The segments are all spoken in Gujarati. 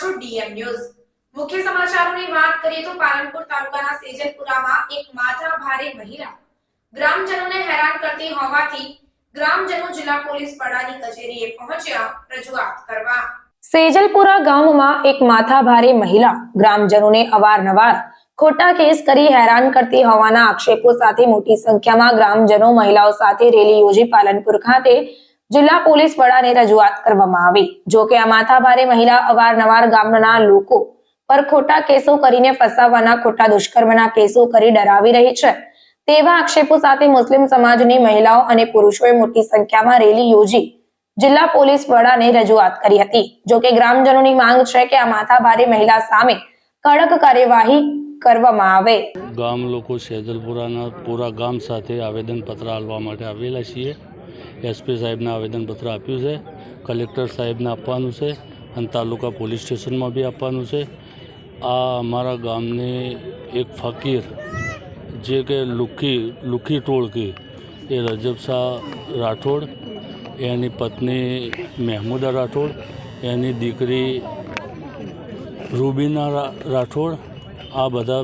છો ડીએમ ન્યૂઝ. મુખ્ય સમાચારોની વાત કરીએ તો પાલનપુર તાલુકાના સેજલપુરામાં એક માથા ભારે મહિલા ગ્રામજનોને હેરાન કરતી હોવાથી ગ્રામજનો જિલ્લા પોલીસ વડાની કચેરીએ પહોંચ્યા રજૂઆત કરવા. સેજલપુરા ગામમાં એક માથાભારે મહિલા ગ્રામજનોને અવારનવાર ખોટા કેસ કરી હેરાન કરતી હોવાના આક્ષેપો સાથે મોટી સંખ્યામાં ગ્રામજનો મહિલાઓ સાથે રેલી યોજી પાલનપુર ખાતે જિલ્લા પોલીસ વડાને રજૂઆત કરવામાં આવી. જો કે આ માથાભારે મહિલા અવારનવાર ગામના લોકો પર ખોટા કેસો કરીને ફસાવવાના, ખોટા દુષ્કર્મના કેસો કરી ડરાવી રહી છે. તેવા આક્ષેપો સાથે મુસ્લિમ સમાજની મહિલાઓ અને પુરુષોએ મોટી સંખ્યામાં રેલી યોજી જિલ્લા પોલીસ વડાને રજૂઆત કરી હતી. જો કે ગ્રામજનોની માંગ છે કે આ માથાભારે મહિલા સામે કડક કાર્યવાહી કરવામાં આવે. ગામ લોકો સેજલપુરાના પૂરા ગામ સાથે આવેદનપત્ર આપવા માટે આવેલા છીએ. એસપી સાહેબને આવેદનપત્ર આપ્યું છે, કલેક્ટર સાહેબને આપવાનું છે અને તાલુકા પોલીસ સ્ટેશનમાં બી આપવાનું છે. આ અમારા ગામની એક ફકીર, જે કે લુખી લુખી ટોળકી એ રજબ શાહ રાઠોડ, એની પત્ની મહેમૂદા રાઠોડ, એની દીકરી રૂબીના રાઠોડ, આ બધા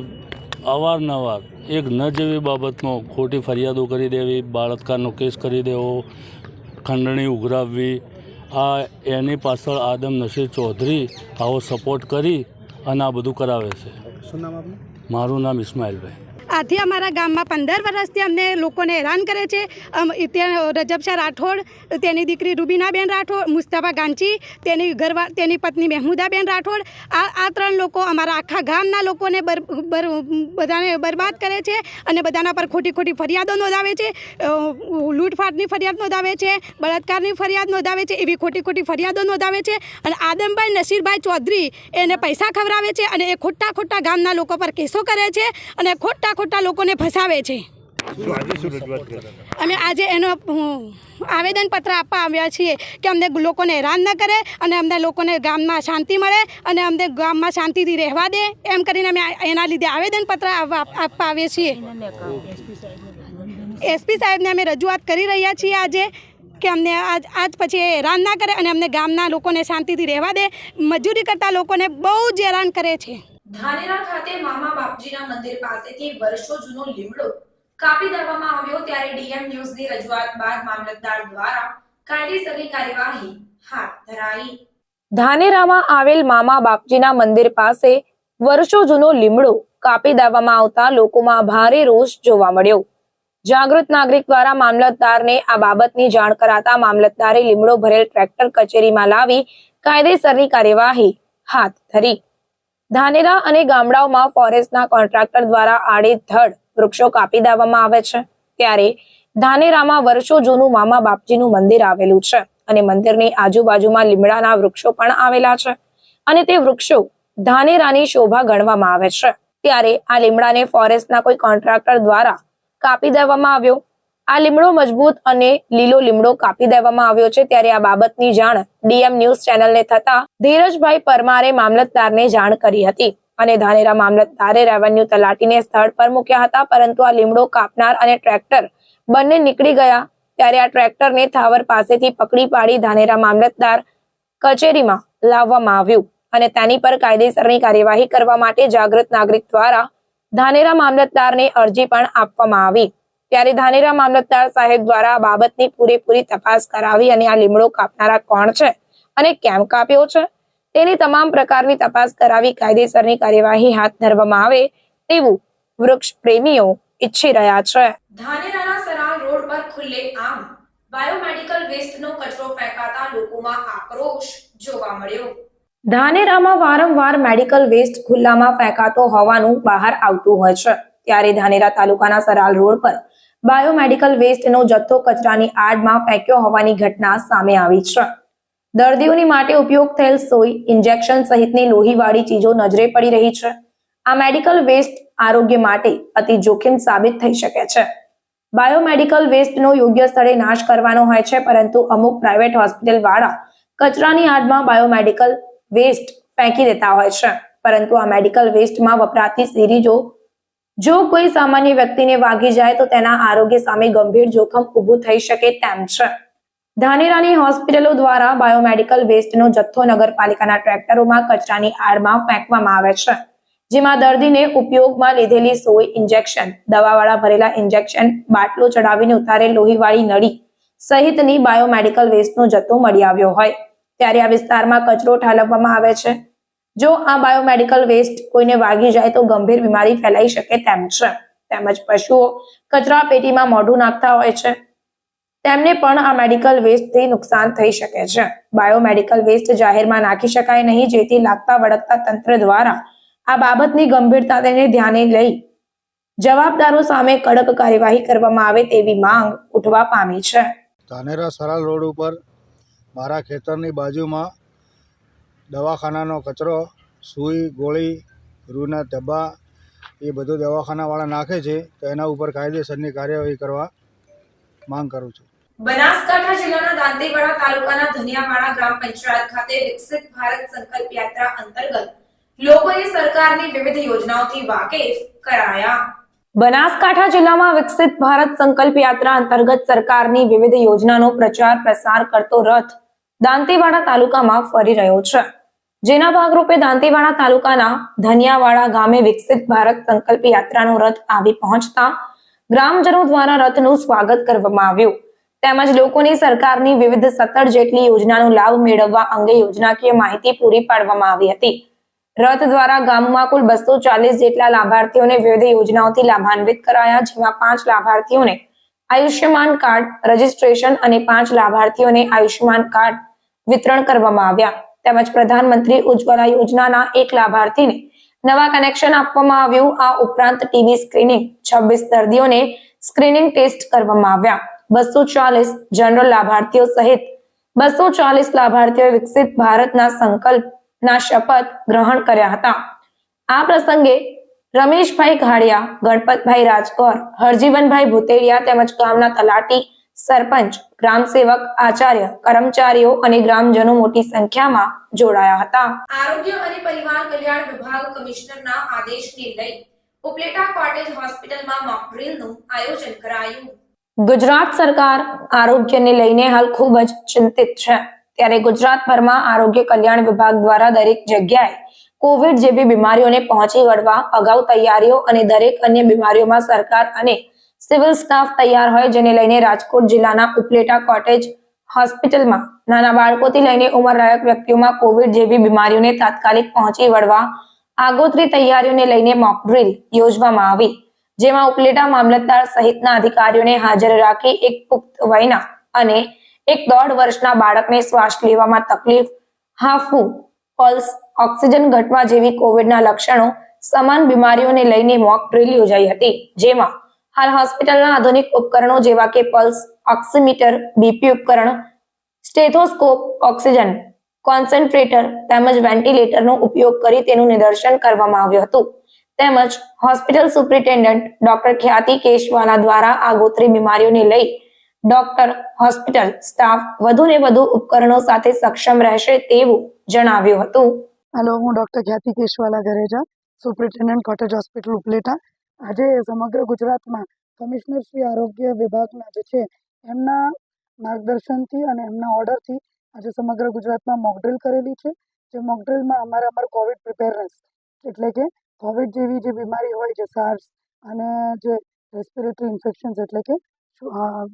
અવારનવાર એક ન જેવી બાબતમાં ખોટી ફરિયાદો કરી દેવી બળાત્કારનો કેસ કરી દેવો ખંડણી ઉઘરાવવી આ એની પાછળ આદમ નસીર ચૌધરી આવો સપોર્ટ કરી અને આ બધું કરાવે છે. શું નામ આપનું? મારું નામ ઇસ્માઇલભાઈ. આથી અમારા ગામમાં પંદર વર્ષથી અમને લોકોને હેરાન કરે છે. ત્યાં રજબ રાઠોડ, તેની દીકરી રૂબીનાબેન રાઠોડ, મુસ્તફા ગાંચી, તેની ઘરવા, તેની પત્ની મહેમુદાબેન રાઠોડ, આ આ ત્રણ લોકો અમારા આખા ગામના લોકોને બર બધાને બરબાદ કરે છે અને બધાના પર ખોટી ખોટી ફરિયાદો નોંધાવે છે. લૂંટફાટની ફરિયાદ નોંધાવે છે, બળાત્કારની ફરિયાદ નોંધાવે છે, એવી ખોટી ખોટી ફરિયાદો નોંધાવે છે અને આદમભાઈ નસીરભાઈ ચૌધરી એને પૈસા ખવડાવે છે અને એ ખોટા ખોટા ગામના લોકો પર કેસો કરે છે અને ખોટા ખોટા લોકોને ફસાવે છે. અમે આજે એનો આવેદનપત્ર આપવા આવ્યા છીએ કે અમને લોકોને હેરાન ન કરે અને અમને લોકોને ગામમાં શાંતિ મળે અને અમને ગામમાં શાંતિથી રહેવા દે એમ કરીને અમે એના લીધે આવેદનપત્ર આપવા આપવા આવીએ છીએ. એસપી સાહેબને અમે રજૂઆત કરી રહ્યા છીએ આજે કે અમને આજ આજ પછી એ હેરાન ના કરે અને અમને ગામના લોકોને શાંતિથી રહેવા દે. મજૂરી કરતા લોકોને બહુ જ હેરાન કરે છે. ધાનેરા ખાતે મામા બાપજીના મંદિર પાસેથી વર્ષો જૂનો લીમડો કાપી દેવામાં આવ્યો ત્યારે ડીએમ ન્યૂઝની રજૂઆત બાદ મામલતદાર દ્વારા કાયદેસરની કાર્યવાહી હાથ ધરાઈ. ધાનેરામાં આવેલ મામા બાપજીના મંદિર પાસે વર્ષો જૂનો લીમડો કાપી દેવામાં આવતા લોકોમાં ભારે રોષ જોવા મળ્યો. જાગૃત નાગરિક દ્વારા મામલતદારને આ બાબતની જાણ કરાતા મામલતદારે લીમડો ભરેલ ટ્રેક્ટર કચેરીમાં લાવી કાયદેસરની કાર્યવાહી હાથ ધરી. ધાનેરા અને ગામડાઓમાં ફોરેસ્ટના કોન્ટ્રાક્ટર દ્વારા આડેધડ વૃક્ષો કાપી દેવામાં આવે છે. ત્યારે ધાનેરામાં વર્ષો જૂનું મામા બાપજીનું મંદિર આવેલું છે અને મંદિરની આજુબાજુમાં લીમડાના વૃક્ષો પણ આવેલા છે અને તે વૃક્ષો ધાનેરાની શોભા ગણવામાં આવે છે. ત્યારે આ લીમડાને ફોરેસ્ટના કોઈ કોન્ટ્રાક્ટર દ્વારા કાપી દેવામાં આવ્યો. આ લીમડો મજબૂત અને લીલો લીમડો કાપી દેવામાં આવ્યો છે. ત્યારે આ બાબતની જાણ ડીએમ ન્યૂઝ ચેનલને થતા ધીરજભાઈ પરમારે મામલતદારને જાણ કરી હતી અને ધાનેરા મામલતદારે રેવન્યુ તલાટીને સ્થળ પર મૂક્યા હતા. પરંતુ આ લીમડો કાપનાર અને ટ્રેક્ટર બંને નીકળી ગયા. ત્યારે આ ટ્રેક્ટરને થાવર પાસેથી પકડી પાડી ધાનેરા મામલતદાર કચેરીમાં લાવવામાં આવ્યું અને તેની પર કાયદેસરની કાર્યવાહી કરવા માટે જાગૃત નાગરિક દ્વારા ધાનેરા મામલતદારને અરજી પણ આપવામાં આવી. ત્યારે ધાનેરા મામલતદાર સાહેબ દ્વારા આ બાબતની પૂરેપૂરી તપાસ કરાવી અને આ લીમડો કાપનારા કોણ છે અને કેમ કાપ્યો છે? તેની તમામ પ્રકારની તપાસ કરાવી કાયદેસરની કાર્યવાહી હાથ ધરવામાં આવે તેવું વૃક્ષ પ્રેમીઓ ઈચ્છી રહ્યા છે. ધાનેરાના સરાલ રોડ પર ખુલ્લે આમ બાયોમેડિકલ વેસ્ટનો કચરો ફેંકાતા લોકોમાં આક્રોશ જોવા મળ્યો. ધાનેરામાં વારંવાર મેડિકલ વેસ્ટ ખુલ્લામાં ફેંકાતો હોવાનું બહાર આવતું હોય છે. ત્યારે ધાનેરા તાલુકાના સરાલ રોડ પર બાયોમેડિકલ વેસ્ટનો જથ્થો કચરાની આડમાં ફેંક્યો હોવાની ઘટના સામે આવી છે. દર્દીઓની માટે ઉપયોગ થયેલ સોય ઇન્જેક્શન સહિતની લોહીવાળી ચીજો નજરે પડી રહી છે. આ મેડિકલ વેસ્ટ આરોગ્ય માટે અતિ જોખમ સાબિત થઈ શકે છે. બાયોમેડિકલ વેસ્ટનો યોગ્ય સ્થળે નાશ કરવાનો હોય છે, પરંતુ અમુક પ્રાઇવેટ હોસ્પિટલ વાળા કચરાની આડમાં બાયોમેડિકલ વેસ્ટ ફેંકી દેતા હોય છે. પરંતુ આ મેડિકલ વેસ્ટમાં વપરાતી સિરીજો જો કોઈ સામાન્ય વ્યક્તિને વાગી જાય તો તેના આરોગ્ય સામે ગંભીર જોખમ ઊભું થઈ શકે તેમ છે. ધાનેરાની હોસ્પિટલો દ્વારા બાયોમેડિકલ વેસ્ટનો જથ્થો નગરપાલિકાના ટ્રેક્ટરોમાં કચરાની આડમાં ફેંકવામાં આવે છે. જેમાં દર્દીને ઉપયોગમાં લીધેલી સોય ઇન્જેક્શન, દવાવાળા ભરેલા ઇન્જેક્શન, બાટલો ચડાવીને ઉતારે લોહીવાળી નળી સહિતની બાયોમેડિકલ વેસ્ટનો જથ્થો મળી આવ્યો હોય. ત્યારે આ વિસ્તારમાં કચરો ઠાલવવામાં આવે છે. જો આ બાયોમેડિકલ વેસ્ટ કોઈને વાગી જાય તો ગંભીર બીમારી ફેલાઈ શકે તેમ છે. તેમજ પશુઓ કચરા પેટીમાં મોઢું નાખતા હોય છે. તેમને પણ આ મેડિકલ વેસ્ટથી નુકસાન થઈ શકે છે. બાયોમેડિકલ વેસ્ટ જાહેરમાં નાખી શકાય નહીં, જેથી લાગતા વળગતા તંત્ર દ્વારા આ બાબતની ગંભીરતા તેને ધ્યાને લઈ જવાબદારો સામે કડક કાર્યવાહી કરવામાં આવે તેવી માંગ ઉઠવા પામી છે. ધાનેરા સરાલ રોડ ઉપર મારા ખેતરની બાજુમાં દવાખાનાનો કચરો, સૂઈ, ગોળી, રૂના ડબ્બા એ બધું દવાખાનાવાળા નાખે છે, તો એના ઉપર કાયદેસરની કાર્યવાહી કરવા માંગ કરું છું. બનાસકાંઠા જિલ્લાના દાંતીવાડા તાલુકાના ધનિયાવાડા ગ્રામ પંચાયત ખાતે વિકસિત ભારત સંકલ્પ યાત્રા અંતર્ગત લોકોએ સરકારની વિવિધ યોજનાઓથી વાકેફ કરાયા. બનાસકાંઠા જિલ્લામાં વિકસિત ભારત સંકલ્પ યાત્રા અંતર્ગત સરકારની વિવિધ યોજનાનો પ્રચાર પ્રસાર કરતો રથ દાંતીવાડા તાલુકામાં ફરી રહ્યો છે. જેના ભાગરૂપે દાંતીવાડા તાલુકાના ધનિયાવાડા ગામે વિકસિત ભારત સંકલ્પ યાત્રાનો રથ આવી પહોંચતા ગ્રામજનો દ્વારા રથનું સ્વાગત કરવામાં આવ્યું. તેમજ લોકોની સરકારની વિવિધ સત્તર જેટલી યોજનાનો લાભ મેળવવા અંગે યોજનાકીય માહિતી પૂરી પાડવામાં આવી હતી. રથ દ્વારા ગામમાં કુલ બસો ચાલીસ જેટલા લાભાર્થીઓને વિવિધ યોજનાઓથી લાભાન્વિત કરાયા, જેમાં પાંચ લાભાર્થીઓને આયુષ્યમાન કાર્ડ, રજીસ્ટ્રેશન અને પાંચ લાભાર્થીઓને આયુષ્યમાન કાર્ડ વિતરણ કરવામાં આવ્યા. તેમજ પ્રધાનમંત્રી ઉજ્જવલા યોજનાના એક લાભાર્થીને નવા કનેક્શન આપવામાં આવ્યું. આ ઉપરાંત ટીવી સ્ક્રીનિંગ છવ્વીસ દર્દીઓને સ્ક્રીનિંગ ટેસ્ટ કરવામાં આવ્યા. બસો ચાલીસ જનરલ લાભાર્થીઓ સહિત બસો ચાલીસ લાભાર્થીઓએ વિકસિત ભારતના સંકલ્પના શપથ ગ્રહણ કર્યા હતા. આ પ્રસંગે રમેશભાઈ ઘાડિયા, ગણપતભાઈ રાજકોર, હરજીવનભાઈ ભૂતેડિયા તેમજ ગામના તલાટી સરપંચ ગ્રામસેવક આચાર્ય કર્મચારીઓ અને ગ્રામજનો મોટી સંખ્યામાં જોડાયા હતા. આરોગ્ય અને પરિવાર કલ્યાણ વિભાગ કમિશનરના આદેશને લઈ ઉપલેટા કોટેજ હોસ્પિટલમાં મોક ડ્રીલનું આયોજન કરાયું. ગુજરાત સરકાર આરોગ્યને લઈને હાલ ખૂબ જ ચિંતિત છે. ત્યારે ગુજરાતભરમાં આરોગ્ય કલ્યાણ વિભાગ દ્વારા દરેક જગ્યાએ કોવિડ જેવી બીમારીઓને પહોંચી વળવા અગાઉ તૈયારીઓ અને દરેક અન્ય બીમારીઓમાં સરકાર અને સિવિલ સ્ટાફ તૈયાર હોય જેને લઈને રાજકોટ જિલ્લાના ઉપલેટા કોટેજ હોસ્પિટલમાં નાના બાળકોથી લઈને ઉંમરલાયક વ્યક્તિઓમાં કોવિડ જેવી બીમારીઓને તાત્કાલિક પહોંચી વળવા આગોતરી તૈયારીઓને લઈને મોક યોજવામાં આવી, જેમાં ઉપલેટા મામલતદાર સહિતના અધિકારીઓને હાજર રાખી એક પુખ્ત વયના અને એક દોઢ વર્ષના બાળકને શ્વાસ લેવામાં તકલીફ હાફવું પલ્સ, ઓક્સિજન ઘટવા જેવી કોવિડના લક્ષણો સમાન બીમારીઓને લઈને મોક ડ્રીલ યોજાઈ હતી, જેમાં હાલ હોસ્પિટલના આધુનિક ઉપકરણો જેવા કે પલ્સ, ઓક્સિમીટર, બીપી ઉપકરણ, સ્ટેથોસ્કોપ, ઓક્સિજન, કોન્સન્ટ્રેટર તેમજ વેન્ટિલેટરનો ઉપયોગ કરી તેનું નિદર્શન કરવામાં આવ્યું હતું. તેમજ hospital superintendent doctor Khyati Keshwala દ્વારા આગોતરી બીમારીઓને લઈ ડોક્ટર, હોસ્પિટલ સ્ટાફ વધુને વધુ ઉપકરણો સાથે સક્ષમ રહેશે તેવું જણાવ્યું હતું. હેલો હું doctor Khyati Keshwala Gareja, superintendent cottage hospital Upleta. આજે સમગ્ર ગુજરાતમાં કમિશનર શ્રી આરોગ્ય વિભાગના જે છે, એમના માર્ગદર્શનથી અને એમના ઓર્ડરથી આજે સમગ્ર ગુજરાતમાં મોકડ્રિલ કરેલી છે. જે મોકડ્રિલમાં અમારે અમારું કોવિડ પ્રિપેરનેસ એટલે કે કોવિડ જેવી જે બીમારી હોય છે સાર્સ અને જે રેસ્પિરેટરી ઇન્ફેક્શન્સ એટલે કે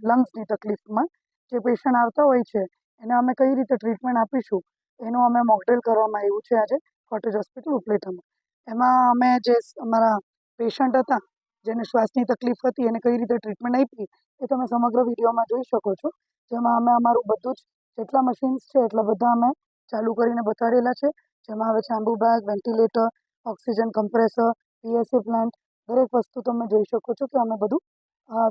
લંગ્સની તકલીફમાં જે પેશન્ટ આવતા હોય છે, એને અમે કઈ રીતે ટ્રીટમેન્ટ આપીશું, એનું અમે મોકડ્રિલ કરવામાં આવ્યું છે આજે કોટેજ હોસ્પિટલ ઉપલેટામાં. એમાં અમે જે અમારા પેશન્ટ હતા, જેને શ્વાસની તકલીફ હતી, એને કઈ રીતે ટ્રીટમેન્ટ આપી, એ તમે સમગ્ર વિડીયોમાં જોઈ શકો છો. જેમાં અમે અમારું બધું જ, જેટલા મશીન્સ છે, એટલા બધા અમે ચાલુ કરીને બતાડેલા છે. જેમાં આવે છે Ambu bag ventilator oxygen compressor PSC plant દરેક વસ્તુ તમે જોઈ શકો છો કે અમે બધું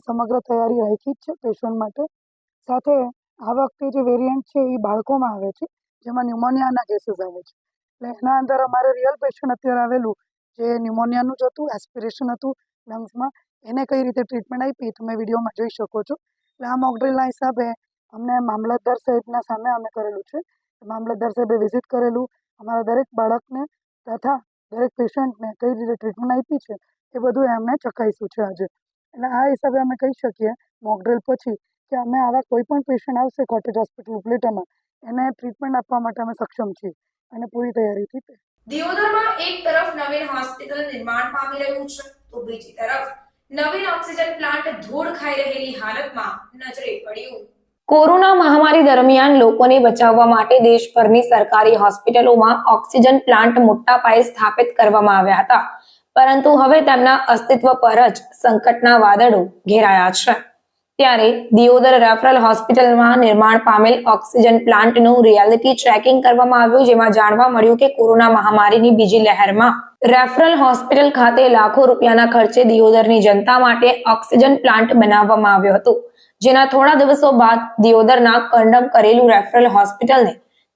સમગ્ર તૈયારી રાખી જ છે પેશન્ટ માટે. સાથે આ વખતે જે વેરિયન્ટ છે એ બાળકોમાં આવે છે, જેમાં ન્યુમોનિયાના કેસીસ આવે છે. એટલે એના અંદર અમારે રિયલ પેશન્ટ અત્યારે આવેલું જે ન્યુમોનિયાનું જ હતું એસ્પિરેશન હતું લંગ્સમાં એને કઈ રીતે ટ્રીટમેન્ટ આપી તમે વિડીયોમાં જોઈ શકો છો. એટલે આ મોકડ્રીલના હિસાબે અમને મામલતદાર સાહેબના સામે અમે કરેલું છે. મામલતદાર સાહેબે વિઝિટ કરેલું. અમારા દરેક બાળકને તથા દરેક પેશન્ટને કઈ રીતે ટ્રીટમેન્ટ આપી છે એ બધું અમને ચકાઈશું છે આજે. એટલે આ હિસાબે અમે કહી શકીએ મોકડ્રીલ પછી કે અમે આવા કોઈ પણ પેશન્ટ આવશે કોટેજ હોસ્પિટલ ઉપલેટામાં એને ટ્રીટમેન્ટ આપવા માટે અમે સક્ષમ છીએ અને પૂરી તૈયારીથી દિયોદરમાં એક તરફ નવીન હોસ્પિટલ નિર્માણ પામી રહ્યું છે, તો બીજી તરફ નવીન ઓક્સિજન પ્લાન્ટ ધૂળ ખાઈ રહેલી હાલતમાં નજરે પડ્યું. કોરોના મહામારી દરમિયાન લોકોને બચાવવા માટે દેશભરની સરકારી હોસ્પિટલોમાં ઓક્સિજન પ્લાન્ટ મોટા પાયે સ્થાપિત કરવામાં આવ્યા હતા. પરંતુ હવે તેમના અસ્તિત્વ પર જ સંકટના વાદળો ઘેરાયા છે. ત્યારે દિયોદર રેફરલ હોસ્પિટલમાં નિર્માણ પામેલ ઓક્સિજન પ્લાન્ટનું રિયાલિટી ચેકિંગ કરવામાં આવ્યું, જેમાં જાણવા મળ્યું કે કોરોના મહામારીની બીજી લહેરમાં રેફરલ હોસ્પિટલ ખાતે લાખો રૂપિયાના ખર્ચે દિયોદરની જનતા માટે ઓક્સિજન પ્લાન્ટ બનાવવામાં આવ્યો હતો. જેના થોડા દિવસો બાદ દિયોદરના કંડમ કરેલું રેફરલ હોસ્પિટલને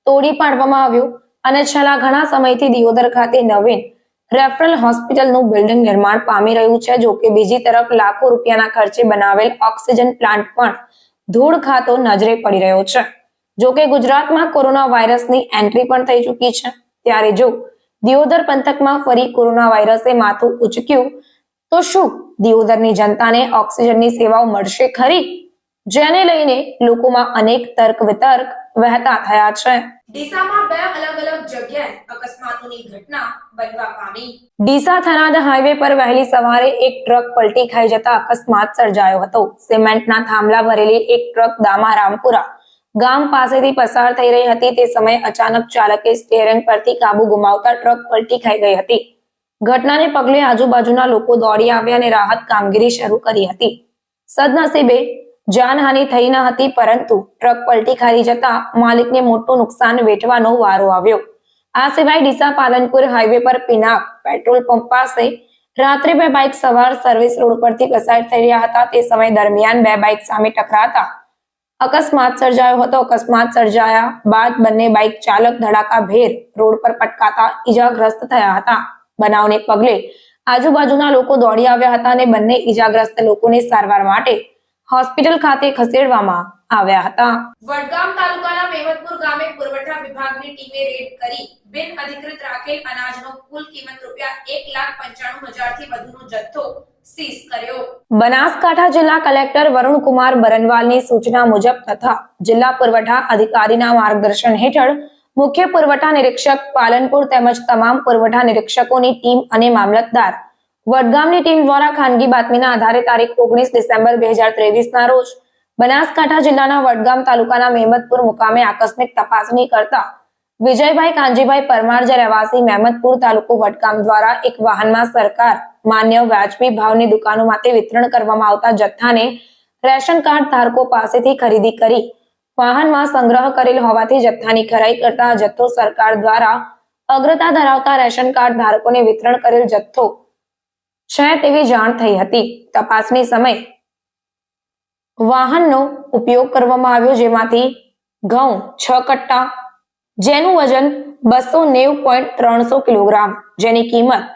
તોડી પાડવામાં આવ્યું અને છેલ્લા ઘણા સમયથી દિયોદર ખાતે નવીન રેફરલ હોસ્પિટલનું બિલ્ડિંગ નિર્માણ પામી રહ્યું છે, જો કે બીજી તરફ લાખો રૂપિયાના ખર્ચે બનાવેલ ઓક્સિજન પ્લાન્ટ પણ ધૂળ ખાતો નજરે પડી રહ્યો છે. જો કે ગુજરાતમાં કોરોના વાયરસની એન્ટ્રી પણ થઈ ચૂકી છે. ત્યારે જો દિયોદર પંથકમાં ફરી કોરોના વાયરસે માથું ઉચક્યું, તો શું દિયોદરની જનતાને ઓક્સિજનની સેવાઓ મળશે ખરી? જેને લઈને લોકોમાં અનેક તર્ક વિતર્ક વહેતા થયા છે. ડીસામાં બે અલગ અલગ જગ્યાએ અકસ્માતોની ઘટના બનવા પામી. ડીસા થરાદ હાઈવે પર વહેલી સવારે એક ટ્રક પલટી ખાઈ જતા અકસ્માત સર્જાયો હતો. સિમેન્ટના થાંભલા ભરેલી એક ટ્રક દામા રામપુરા ગામ પાસેથી પસાર થઈ રહી હતી. તે સમયે અચાનક ચાલકે સ્ટેરિંગ પરથી કાબુ ગુમાવતા ટ્રક પલટી ખાઈ ગઈ હતી. ઘટનાને પગલે આજુબાજુના લોકો દોડી આવ્યા અને રાહત કામગીરી શરૂ કરી હતી. સદનસીબે જાનહાનિ થઈ ન હતી, પરંતુ ટ્રક પલટી ખાઈ જતા માલિકને મોટું નુકસાન વેઠવાનો વારો આવ્યો. આ સિવાય ડીસા પાલનપુર હાઈવે પર પિનાક પેટ્રોલ પંપ પાસે રાત્રે બે બાઇક સવાર સર્વિસ રોડ પરથી પસાર થઈ રહ્યા હતા. તે સમય દરમિયાન બે બાઇક સામે ટકરાતા અકસ્માત સર્જાયો હતો. અકસ્માત સર્જાયા બાદ બંને બાઇક ચાલક ધડાકા ભેર રોડ પર પટકાતા ઈજાગ્રસ્ત થયા હતા. બનાવને પગલે આજુબાજુના લોકો દોડી આવ્યા હતા અને બંને ઈજાગ્રસ્ત લોકોને સારવાર માટે હોસ્પિટલ ખાતે ખસેડવામાં આવ્યા હતા. વડગામ તાલુકાના મેમતપુર ગામે પુરવઠા વિભાગની ટીમે રેડ કરી. બિન અધિકૃત રાખેલ અનાજનો કુલ કિંમત રૂપિયા એક લાખ પંચાણું હજારથી વધુનો જથ્થો સીઝ કર્યો. બનાસકાંઠા જિલ્લા કલેક્ટર વરુણકુમાર બરનવાલની સૂચના મુજબ તથા જિલ્લા પુરવઠા અધિકારીના માર્ગદર્શન હેઠળ મુખ્ય પુરવઠા નિરીક્ષક પાલનપુર તેમજ તમામ પુરવઠા નિરીક્ષકોની ટીમ અને મામલતદાર વડગામની ટીમ દ્વારા ખાનગી બાતમીના આધારે તારીખ ઓગણીસ ડિસેમ્બર બે હજાર ત્રેવીસના રોજ બનાસકાંઠા જિલ્લાના વડગામ તાલુકાના મહેમદપુર મુકામે આકસ્મિક તપાસણી કરતા વિજયભાઈ કાંજીભાઈ પરમાર જે રહેવાસી મહેમદપુર તાલુકો વડગામ દ્વારા એક વાહનમાં સરકાર, માન્ય વ્યાજબી ભાવની દુકાનોમાંથી વિતરણ કરવામાં આવતા જથ્થાને રેશન કાર્ડ ધારકો પાસેથી ખરીદી કરી વાહનમાં સંગ્રહ કરેલ હોવાથી જથ્થાની ખરાઈ કરતા જથ્થો સરકાર દ્વારા અગ્રતા ધરાવતા રેશન કાર્ડ ધારકોને વિતરણ કરેલ જથ્થો છે તેવી જાણ થઈ હતી. તપાસની સમય વાહનનો ઉપયોગ કરવામાં આવ્યો, જેમાંથી ઘઉં છ કટ્ટા, જેનું વજન બસો નેવું પોઈન્ટ ત્રણસો કિલોગ્રામ, જેની કિંમત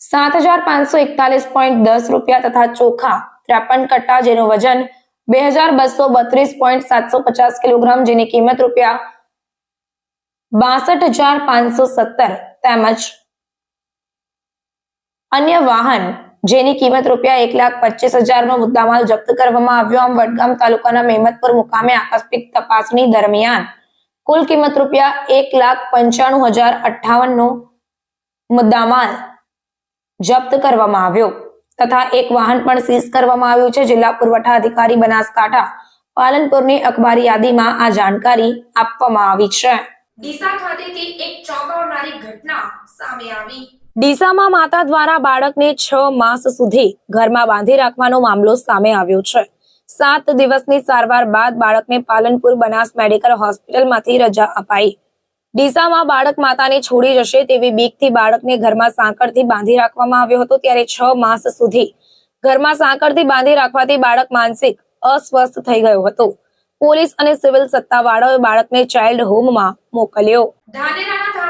સાત હજાર પાંચસો એકતાલીસ પોઈન્ટ દસ રૂપિયા તથા ચોખા ત્રેપન કટ્ટા, જેનું વજન બે હજાર બસો બત્રીસ પોઈન્ટ સાતસો પચાસ કિલોગ્રામ, જેની કિંમત રૂપિયા બાસઠ હજાર પાંચસો સત્તર તેમજ અન્ય વાહન, જેની કિંમત રૂપિયા એક લાખ પચીસ હજારનો મુદ્દામાલ જપ્ત કરવામાં આવ્યો આમ વડગામ તાલુકાના મેમતપુર મુકામે આકસ્મિક તપાસણી દરમિયાન કુલ કિંમત રૂપિયા એક લાખ પંચાણું હજાર અઠ્ઠાવનનો મુદ્દામાલ જપ્ત કરવામાં આવ્યો. તથા એક વાહન પણ સીઝ કરવામાં આવ્યું છે. જિલ્લા પુરવઠા અધિકારી બનાસકાંઠા પાલનપુરની અખબારી યાદીમાં આ જાણકારી આપવામાં આવી છે. ડીસા ખાતેથી એક ચોંકાવનારી ઘટના સામે આવી. ડીસામાં માતા દ્વારા બાળકને છ માસ સુધી ઘરમાં બાંધી રાખવાનો મામલો સામે આવ્યો છે. સાત દિવસની સારવાર બાદ બાળકને પાલનપુર બનાસ મેડિકલ હોસ્પિટલમાંથી રજા અપાઈ. ડીસામાં બાળક માતાને છોડી જશે તેવી બીકથી બાળકને ઘરમાં સાંકળથી બાંધી રાખવામાં આવ્યો હતો ત્યારે છ માસ સુધી ઘરમાં સાંકળથી બાંધી રાખવાથી બાળક માનસિક અસ્વસ્થ થઈ ગયો હતો. પોલીસ અને સિવિલ સત્તાવાળાઓએ બાળકને ચાઇલ્ડ હોમમાં મોકલ્યો. ધાનેરાના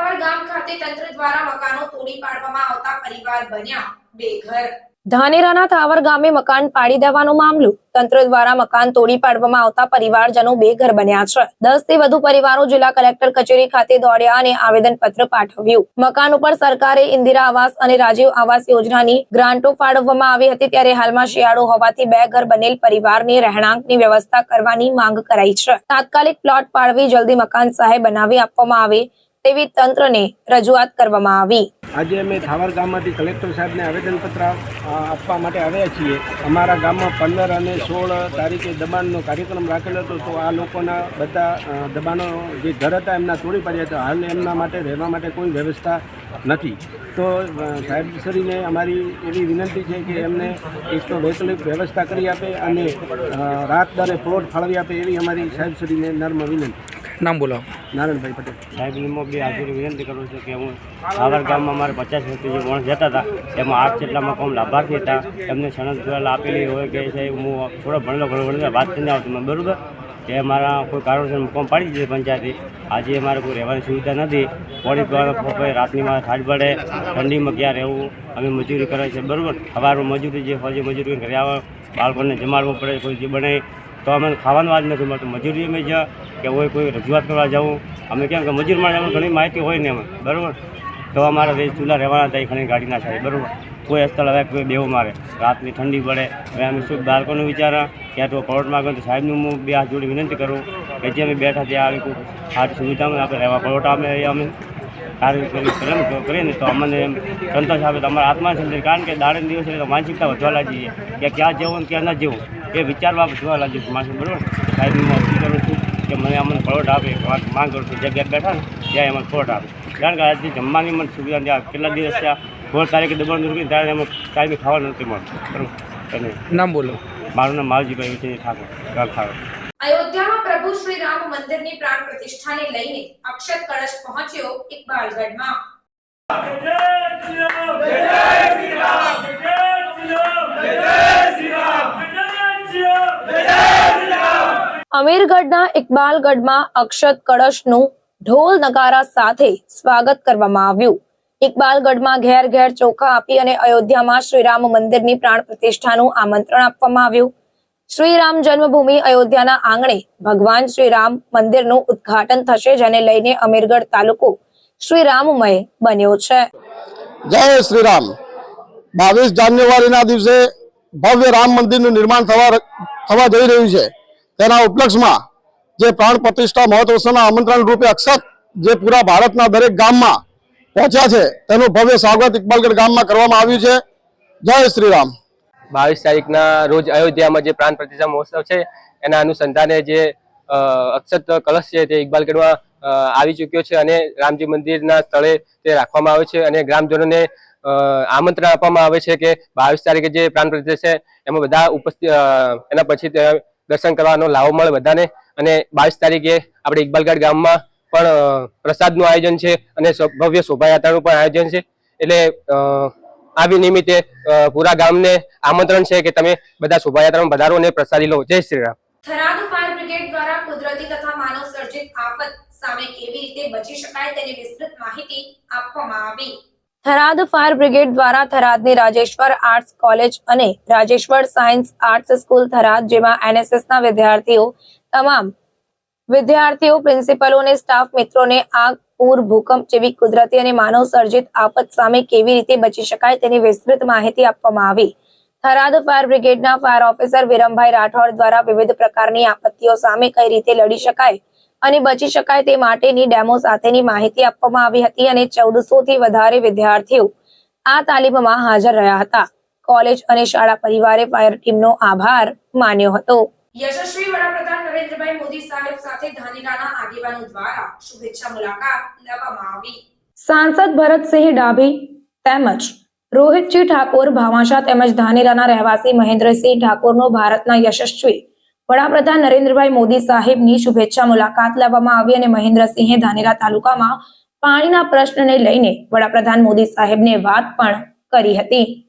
ધાનેરાના થાવર ગામે મકાન પાડી દેવાનો મામલો. તંત્ર દ્વારા મકાન તોડી પાડવામાં આવતા પરિવારજનો બેઘર બન્યા છે. દસથી વધુ પરિવારો જિલ્લા કલેક્ટર કચેરી ખાતે દોડ્યા અને આવેદન પત્ર પાઠવ્યું. મકાન ઉપર સરકારે ઇન્દિરા આવાસ અને રાજીવ આવાસ યોજનાની ગ્રાન્ટો ફાળવવામાં આવી હતી ત્યારે હાલમાં શિયાળો હોવાથી બે ઘર બનેલ પરિવારને રહેણાંકની વ્યવસ્થા કરવાની માંગ કરાઈ છે. તાત્કાલિક પ્લોટ પાડવી જલ્દી મકાન સહાય બનાવી આપવામાં આવે તેવી તંત્રને રજૂઆત કરવામાં આવી. આજે અમે થાવર ગામમાંથી કલેક્ટર સાહેબને આવેદનપત્ર આપવા માટે આવ્યા છીએ. અમારા ગામમાં પંદર અને સોળ તારીખે દબાણનો કાર્યક્રમ રાખેલો હતો. તો આ લોકોના બધા દબાણો જે ઘર હતા એમના તોડી પાડ્યા હતા. હાલ એમના માટે રહેવા માટે કોઈ વ્યવસ્થા નથી. તો સાહેબશ્રીને અમારી એવી વિનંતી છે કે એમને એક તો વૈકલ્પિક વ્યવસ્થા કરી આપે અને રાત દરે પ્લોટ ફાળવી આપે એવી અમારી સાહેબશ્રીને નર્મ વિનંતી. નામ બોલો નારાયણભાઈ પટેલ. સાહેબની બી હાજરી વિનંતી કરું છું કે હું સાવર ગામમાં મારે પચાસ વ્યક્તિ જે વણ જતા હતા એમાં આઠ જેટલામાં કોમ લાભાર્થી હતા એમને સનદ દ્વારા આપેલી હોય કે સાહેબ હું થોડો ભણેલો ઘણો ભણેલો વાત કરીને આવતો મેં બરાબર? કે મારા કોઈ કારણોસર કોમ પાડી દીધી પંચાયતે. આજે મારે કોઈ રહેવાની સુવિધા નથી. પોળી પીવાનો રાતની મારે થાળ પડે ઠંડીમાં ક્યાં રહેવું અમે મજૂરી કરે છે બરાબર? સવારમાં મજૂરી જે ફરજી મજૂરી ઘરે આવે બાળકોને જમાડવું પડે કોઈ જે બને તો અમે ખાવાનું આજ નથી મળતું. મજૂરી અમે જ્યાં કે હોય કોઈ રજૂઆત કરવા જવું અમે કેમ કે મજૂર માટે અમને ઘણી માહિતી હોય ને અમે બરાબર? તો અમારા જે ચૂલા રહેવાના હતા એ ઘણી ગાડી થાય બરાબર? કોઈ સ્થળ હવે કોઈ બેવું મારે. રાતની ઠંડી પડે. હવે અમે શું બાળકોનું વિચારા ક્યાં તો પરોટમાં ગયો તો સાહેબનું હું બે હાથ જોડી વિનંતી કરું કે જે અમે બેઠા ત્યાં આવી કોઈ સારી સુવિધા આપણે રહેવા. પલોટ અમે અમે કાર્ય કરી કરે ને તો કરીએ ને તો અમને એમ સંતોષ તો અમારા આત્મા સંતોષ કારણ કે દાડે દિવસ તો માનસિકતા વધવા લાગી છે. કે ક્યાં જવું ને ક્યાં ન જવું એ વિચારવા વધવા લાગ્યું છે માણસ બરાબર? સાહેબ હું અપીલ કરું છું કે મને અમને ફળોટ આપે વાત માંગ કરું છું. જગ્યા બેઠા ને ત્યાં અમને પલોટ આપે. કારણ કે આજે જમવાની મને સુવિધા ત્યાં કેટલા દિવસ ત્યાં સોળ તારીખે દબાણ દુર્ગી ત્યારે અમે કાંઈ બી ખાવાનું નથી મળતું. બરાબર? અને નામ બોલો. મારું નામ માવજીભાઈ વિજય ઠાકોર ઠાકોર. અયોધ્યામાં પ્રભુ શ્રી રામ મંદિરની પ્રાણ પ્રતિષ્ઠાને લઈને અક્ષત કળશ પહોંચ્યો ઇકબાલગઢમાં અમીરગઢના ઇકબાલગઢમાં અક્ષત કળશનું ઢોલ નગારા સાથે સ્વાગત કરવામાં આવ્યું. ઇકબાલગઢમાં ઘેર ઘેર ચોખા આપી અને અયોધ્યામાં શ્રીરામ મંદિરની પ્રાણ પ્રતિષ્ઠાનું આમંત્રણ આપવામાં આવ્યું. શ્રીરામ જન્મભૂમિ અયોધ્યાના આંગણે ભગવાન શ્રીરામ મંદિરનું ઉદ્ઘાટન થશે, જેને લઈને અમીરગઢ તાલુકો શ્રીરામમય બન્યો છે. જય શ્રી રામ બાવીસ જાન્યુઆરીના દિવસે ભવ્ય રામ મંદિરનું નિર્માણ થવા થવા જઈ રહ્યું છે. તેના ઉપલક્ષમાં જે પ્રાણ પ્રતિષ્ઠા મહોત્સવના આમંત્રણ રૂપે અક્ષત જે પૂરા ભારતના દરેક ગામમાં પહોંચ્યા છે, તેનું ભવ્ય સ્વાગત ઇકબાલગઢ ગામમાં કરવામાં આવ્યું છે. જય શ્રી રામ બાવીસ તારીખના રોજ અયોધ્યામાં જે પ્રાણ પ્રતિષ્ઠા મહોત્સવ છે, એના અનુસંધાને જે અક્ષત કલશ છે તે ઇકબાલગઢમાં આવી ચૂક્યો છે અને રામજી મંદિરના સ્થળે તે રાખવામાં આવે છે અને ગ્રામજનોને આમંત્રણ આપવામાં આવે છે કે બાવીસ તારીખે જે પ્રાણ પ્રતિષ્ઠા છે, એમાં બધા ઉપસ્થિત એના પછી દર્શન કરવાનો લાવો મળે બધાને અને બાવીસ તારીખે આપણે ઇકબાલગઢ ગામમાં પણ પ્રસાદનું આયોજન છે અને ભવ્ય શોભાયાત્રાનું પણ આયોજન છે. એટલે આવી નિમિત્તે પૂરા ગામને આમંત્રણ છે કે તમે બધા શોભાયાત્રામાં પધારો અને પ્રસાદી લો. જય શ્રી રામ. થરાદ ફાયર બ્રિગેડ દ્વારા કુદરતી તથા માનવ સર્જિત આફત સામે કેવી રીતે બચી શકાય તેની વિસ્તૃત માહિતી આપવામાં આવી. થરાદ ફાયર બ્રિગેડ દ્વારા થરાદની રાજેશ્વર આર્ટ્સ કોલેજ અને Rajeshwar science arts school Tharad જેમાં એનએસએસ ના વિદ્યાર્થીઓ તમામ વિદ્યાર્થીઓ પ્રિન્સિપલો અને સ્ટાફ મિત્રોને આગ, પૂર, ભૂકંપ જેવી કુદરતી અને માનવ સર્જિત આફત સામે કેવી રીતે બચી શકાય તેની વિસ્તૃત માહિતી આપવામાં આવી. થરાદ ફાયર બ્રિગેડના ફાયર ઓફિસર વિરમભાઈ રાઠોડ દ્વારા વિવિધ પ્રકારની આપત્તિઓ સામે કઈ રીતે લડી શકાય અને બચી શકાય તે માટેની ડેમો સાથેની માહિતી આપવામાં આવી હતી અને ચૌદસો થી વધારે વિદ્યાર્થીઓ આ તાલીમમાં હાજર રહ્યા હતા. કોલેજ અને શાળા પરિવારે ફાયર ટીમનો આભાર માન્યો હતો. યશસ્વી વડાપ્રધાન નરેન્દ્રભાઈ મોદી સાહેબ સાથે ધાનેરાના આગેવાનો દ્વારા શુભેચ્છા મુલાકાત લેવામાં આવી. સાંસદ ભરતસિંહ ડાભી તેમજ રોહિતજી ઠાકોર ભામાશા તેમજ ધાનેરાના રહેવાસી મહેન્દ્રસિંહ ઠાકોરનો ભારતના યશસ્વી વડાપ્રધાન નરેન્દ્રભાઈ મોદી સાહેબની શુભેચ્છા મુલાકાત લેવામાં આવી અને મહેન્દ્રસિંહે ધાનેરા તાલુકામાં પાણીના પ્રશ્નને લઈને વડાપ્રધાન મોદી સાહેબને વાત પણ કરી હતી.